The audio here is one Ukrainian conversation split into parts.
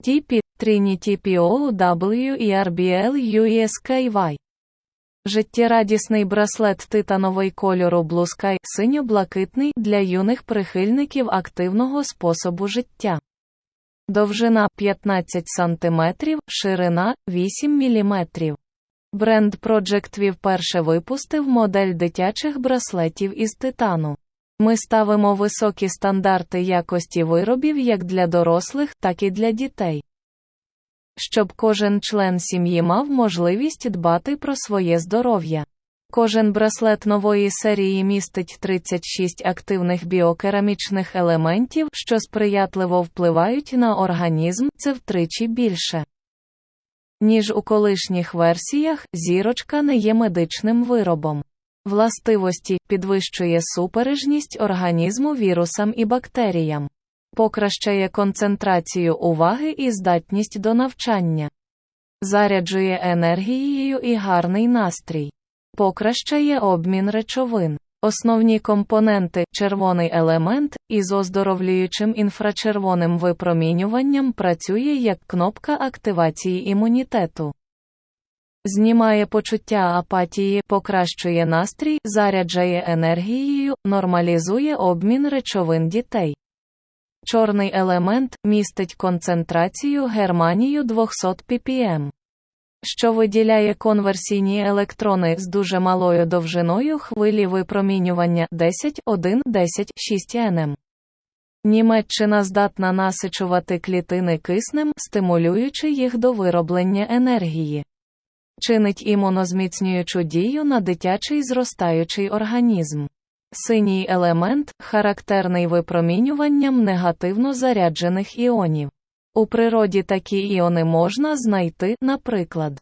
TP, Trinity POW і RBL USKY. Життєрадісний браслет титановий кольору Sky синьо-блакитний для юних прихильників активного способу життя. Довжина 15 см, ширина 8 мм. Бренд Project вперше випустив модель дитячих браслетів із титану. Ми ставимо високі стандарти якості виробів як для дорослих, так і для дітей. Щоб кожен член сім'ї мав можливість дбати про своє здоров'я. Кожен браслет нової серії містить 36 активних біокерамічних елементів, що сприятливо впливають на організм, це втричі більше. Ніж у колишніх версіях, зірочка не є медичним виробом. Властивості підвищує супережність організму вірусам і бактеріям, покращає концентрацію уваги і здатність до навчання, заряджує енергією і гарний настрій, покращає обмін речовин. Основні компоненти червоний елемент із оздоровлюючим інфрачервоним випромінюванням працює як кнопка активації імунітету. Знімає почуття апатії, покращує настрій, заряджає енергією, нормалізує обмін речовин дітей. Чорний елемент містить концентрацію германію 200 ppm, що виділяє конверсійні електрони з дуже малою довжиною хвилі випромінювання 10 1 10 6 нм. Німеччина здатна насичувати клітини киснем, стимулюючи їх до вироблення енергії. Чинить імунозміцнюючу дію на дитячий зростаючий організм. Синій елемент характерний випромінюванням негативно заряджених іонів. У природі такі іони можна знайти, наприклад,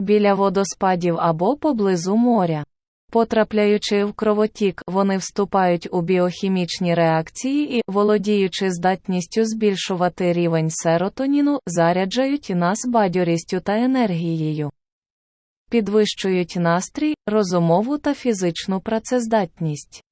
біля водоспадів або поблизу моря. Потрапляючи в кровотік, вони вступають у біохімічні реакції і, володіючи здатністю збільшувати рівень серотоніну, заряджають нас бадьорістю та енергією. Підвищують настрій, розумову та фізичну працездатність.